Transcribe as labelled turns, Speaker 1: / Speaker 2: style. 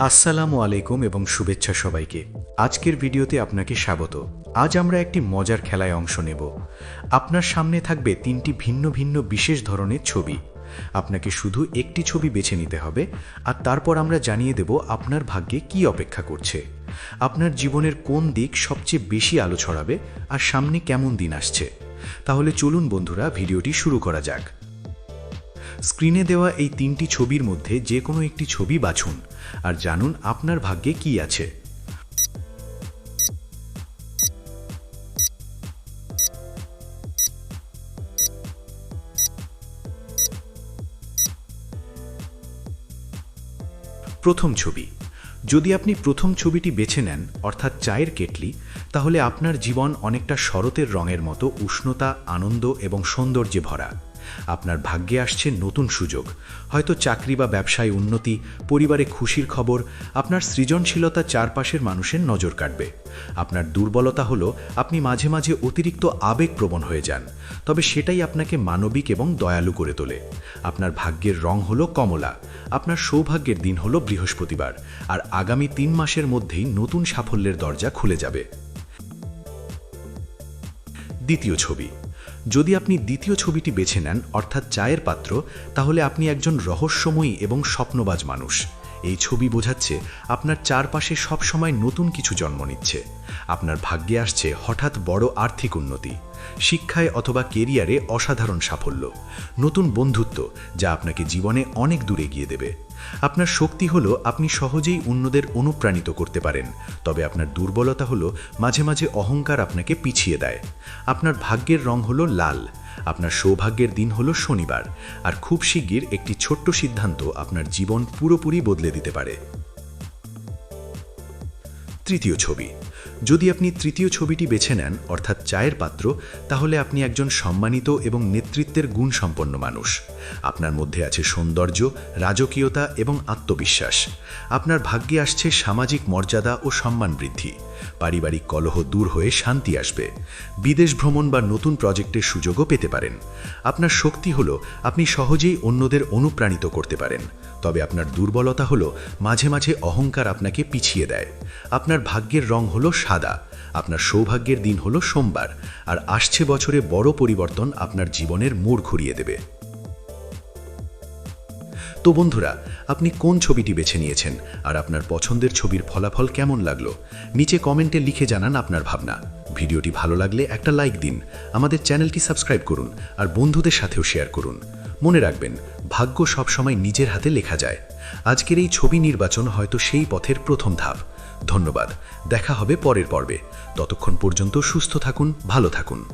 Speaker 1: আসসালামু আলাইকুম এবং শুভেচ্ছা সবাইকে। আজকের ভিডিওতে আপনাকে স্বাগত। আজ আমরা একটি মজার খেলায় অংশ নেব। আপনার সামনে থাকবে তিনটি ভিন্ন ভিন্ন বিশেষ ধরনের ছবি। আপনাকে শুধু একটি ছবি বেছে নিতে হবে, আর তারপর আমরা জানিয়ে দেব আপনার ভাগ্যে কি অপেক্ষা করছে। আপনার জীবনের কোন দিক সবচেয়ে বেশি আলো ছড়াবে, আর সামনে কেমন দিন আসছে। তাহলে চলুন বন্ধুরা, ভিডিওটি শুরু করা যাক। স্ক্রিনে দেওয়া এই তিনটি ছবির মধ্যে যে কোনো একটি ছবি বাছুন আর জানুন আপনার ভাগ্যে কি আছে। প্রথম ছবি। যদি আপনি প্রথম ছবিটি বেছে নেন, অর্থাৎ চায়ের কেটলি, তাহলে আপনার জীবন অনেকটা শরতের রঙের মতো উষ্ণতা, আনন্দ এবং সৌন্দর্যে ভরা। আপনার ভাগ্যে আসছে নতুন সুযোগ। হয়তো চাকরি বা ব্যবসায় উন্নতি, পরিবারে খুশির খবর, আপনার সৃজনশীলতা চারপাশের মানুষের নজর কাটবে। আপনার দুর্বলতা হলো আপনি মাঝে মাঝে অতিরিক্ত আবেগপ্রবণ হয়ে যান। তবে সেটাই আপনাকে মানবিক এবং দয়ালু করে তোলে। আপনার ভাগ্যের রং হলো কমলা, আপনার সৌভাগ্যের দিন হলো বৃহস্পতিবার, আর আগামী তিন মাসের মধ্যেই নতুন সাফল্যের দরজা খুলে যাবে। দ্বিতীয় ছবি যদি আপনি দ্বিতীয় ছবিটি বেছে নেন, অর্থাৎ চায়ের পাত্র, তাহলে আপনি একজন রহস্যময়ী এবং স্বপ্নবাজ মানুষ। এই ছবি বোঝাচ্ছে আপনার চারপাশে সবসময় নতুন কিছু জন্ম নিচ্ছে। আপনার ভাগ্যে আসছে হঠাৎ বড় আর্থিক উন্নতি, শিক্ষায় অথবা কেরিয়ারে অসাধারণ সাফল্য, নতুন বন্ধুত্ব যা আপনাকে জীবনে অনেক দূরে গিয়ে দেবে। আপনার শক্তি হলো আপনি সহজেই অন্যদের অনুপ্রাণিত করতে পারেন, তবে আপনার দুর্বলতা হলো মাঝে মাঝে অহংকার আপনাকে পিছিয়ে দেয়। আপনার ভাগ্যের রং হলো লাল আপনার সৌভাগ্যের দিন হলো শনিবার, আর খুব শিগগির একটি ছোট্ট সিদ্ধান্ত আপনার জীবন পুরোপুরি বদলে দিতে পারে। তৃতীয় ছবি যদি আপনি তৃতীয় ছবিটি বেছে নেন, অর্থাৎ চায়ের পাত্র, তাহলে আপনি একজন সম্মানিত এবং নেতৃত্বের গুণ সম্পন্ন মানুষ। আপনার মধ্যে আছে সৌন্দর্য, রাজকীয়তা এবং আত্মবিশ্বাস। আপনার ভাগ্যে আসছে সামাজিক মর্যাদা ও সম্মান বৃদ্ধি। পারিবারিক কলহ দূর হয়ে শান্তি আসবে। বিদেশ ভ্রমণ বা নতুন প্রজেক্টের সুযোগও পেতে পারেন। আপনার শক্তি হলো, আপনি সহজেই অন্যদের অনুপ্রাণিত করতে পারেন। তবে আপনার দুর্বলতা হল, মাঝে মাঝে অহংকার আপনাকে পিছিয়ে দেয়। আপনার ভাগ্যের রং হলো সাদা আপনার সৌভাগ্যের দিন হলো সোমবার, আর আসছে বছরে বড় পরিবর্তন আপনার জীবনের মোড় ঘুরিয়ে দেবে। তো বন্ধুরা, আপনি কোন ছবিটি বেছে নিয়েছেন, আর আপনার পছন্দের ছবির ফলাফল কেমন লাগল? নিচে কমেন্টে লিখে জানান আপনার ভাবনা। ভিডিওটি ভালো লাগলে একটা লাইক দিন, আমাদের চ্যানেলটি সাবস্ক্রাইব করুন, আর বন্ধুদের সাথেও শেয়ার করুন। মনে রাখবেন, ভাগ্য সবসময় নিজের হাতে লেখা যায়। আজকের এই ছবি নির্বাচন হয়তো সেই পথের প্রথম ধাপ। ধন্যবাদ, দেখা হবে পরের পর্বে। ততক্ষণ পর্যন্ত সুস্থ থাকুন, ভালো থাকুন।